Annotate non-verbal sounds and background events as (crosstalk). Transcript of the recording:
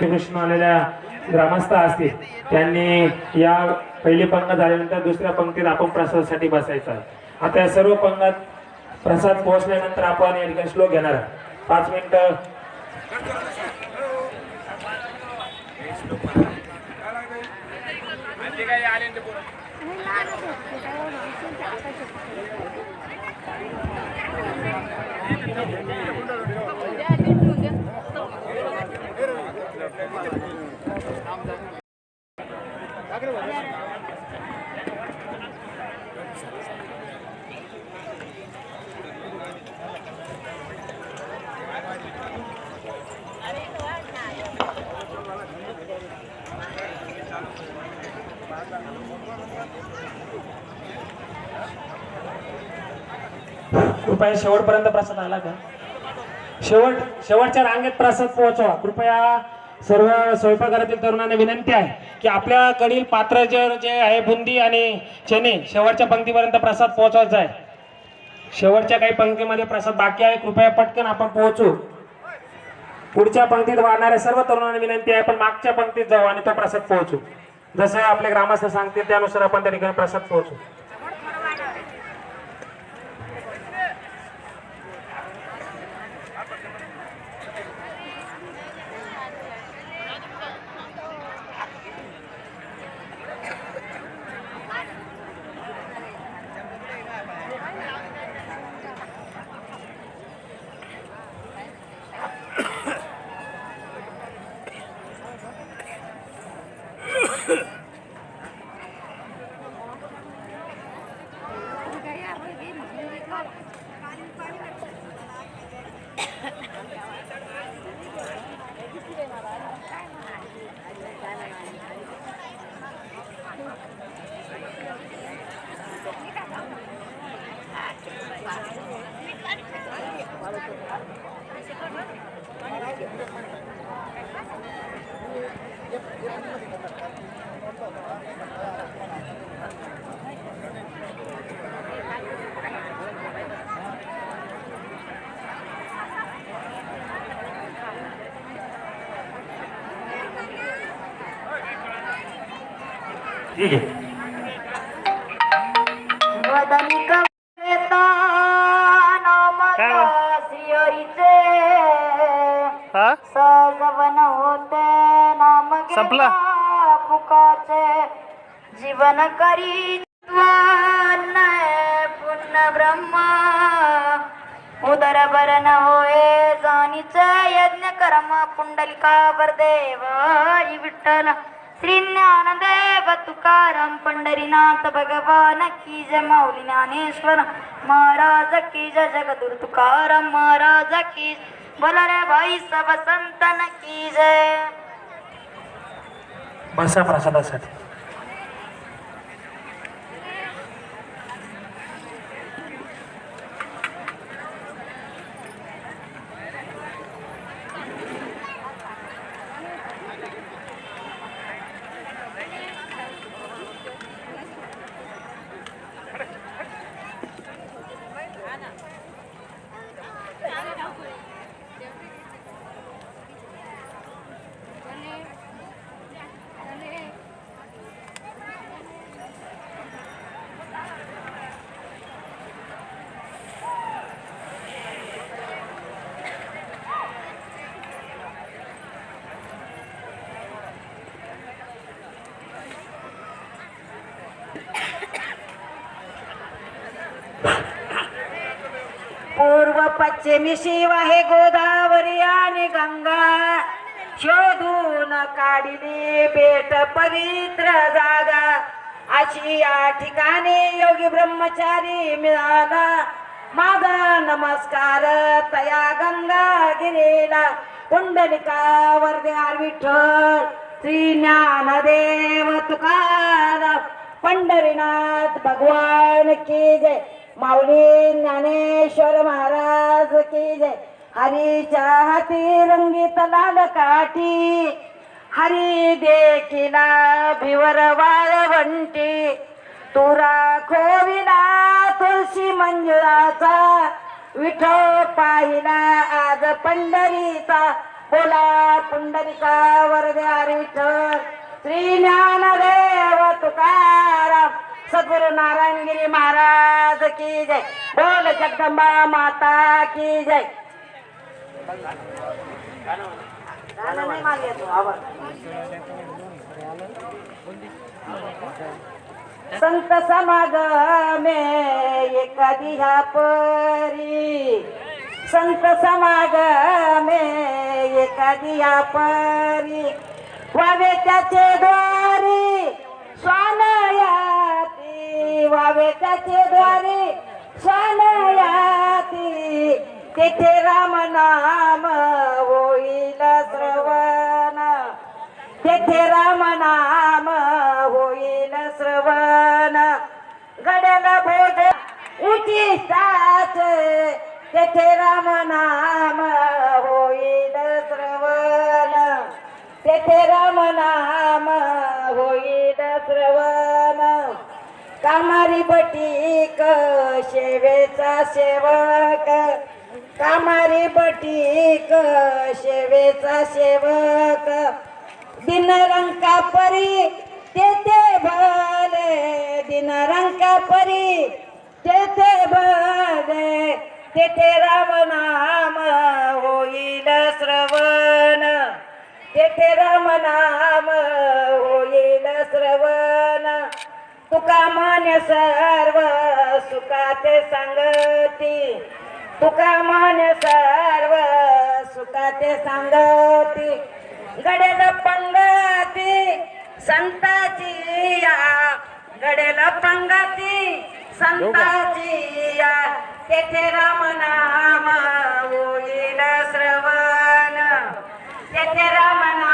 कृष्ण आलेल्या ग्रामस्थ असतील त्यांनी या पहिली पंग झाल्यानंतर दुसऱ्या पंक्तीत आपण प्रसादासाठी बसायचा आता या सर्व पंगात प्रसाद पोहोचल्यानंतर आपण या ठिकाणी श्लोक घेणार आहे पाच मिनिटं. कृपया शेवटपर्यंत प्रसाद आला का? शेवट शेवटच्या रांगेत प्रसाद पोहोचवा. कृपया सर्व स्वयंपाकघरातील तरुणांना विनंती आहे की आपल्याकडील पात्र जे जे आहे बुंदी आणि चणे शेवटच्या पंक्तीपर्यंत प्रसाद पोहोचवायचा आहे. शेवटच्या काही पंक्तीमध्ये प्रसाद बाकी आहे. कृपया पटकन आपण पोहोचू. पुढच्या पंक्तीत वाढणाऱ्या सर्व तरुणांना विनंती आहे पण मागच्या पंक्तीत जाऊ आणि तो प्रसाद पोहोचू. जसं आपले ग्रामस्थ सांगतील त्यानुसार आपण त्या ठिकाणी प्रसाद पोहोचू. えっ! ठीक आहे. सजवन होते नाम संपला? फुकाचे जीवन करी पुण्य ब्रह्म. उदर बरन होय जाणीचे यज्ञ कर्म पुंडलिका देव विठ्ठल श्री ज्ञानदेव तुकाराम पंढरीनाथ भगवान की जय माऊली ज्ञानेश्वर. महाराज की जय जगदुर तुकाराम महाराज की बोला रे भाई सब संतन की जय. बसा प्रसादासाठी you (laughs) पूर्व पश्चिमी शिव आहे गोदावरी आणि गंगा. शोधून काढिली बेट पवित्र जागा. अशी या ठिकाणी योगी ब्रह्मचारी मिळाला. माझा नमस्कार तया गंगा गिरीला कुंडलिका द्या विठ्ठल श्री ज्ञानदेव तुकाराम. पंढरीनाथ भगवान की जय. माऊली ज्ञानेश्वर महाराज की जय. हरीच्या हाती रंगीत लाल काठी. हरी देखिला भिवर वाळवंटी तुरा खोविला तुळशी मंजुळाचा. विठो पाहिला आज पंढरीचा. बोला पुंडलिका वरदे हरी विठ्ठल. श्री ज्ञानदेव तुकाराम. सद्गुरु नारायणगिरी महाराज की जय। बोल जगदंबा माता की जय। संत समाग मे संत एखादी ह्या परी। संत समागमे एखादी ह्या परी। वावे त्याचे द्वारी स्वानया वावे त्याचे द्वारे स्वानयाती तिथे राम नाम होईल श्रवण. तेथे राम नाम होईल श्रवण. गड्याला भोज साच तेथे राम नाम होईल श्रवण. तेथे राम नाम होईल श्रवण. कामारी बटीक शेवेचा सेवक? कामारी बटीक शेवेचा सेवक? दिनरंका परी तेथे भले दिनरंका परी तेथे भले तेथे रामनाम होईल श्रवण. तेथे राम नाम होईल श्रवण. तुका मान्य सर्व सुखाते सांगती. तुका मान्य सर्व सुखाते सांगती. गडेल पंगती संताची या. गडेल पंगती संताची या. तेथे राम नाम होईल श्रवण. तेथे राम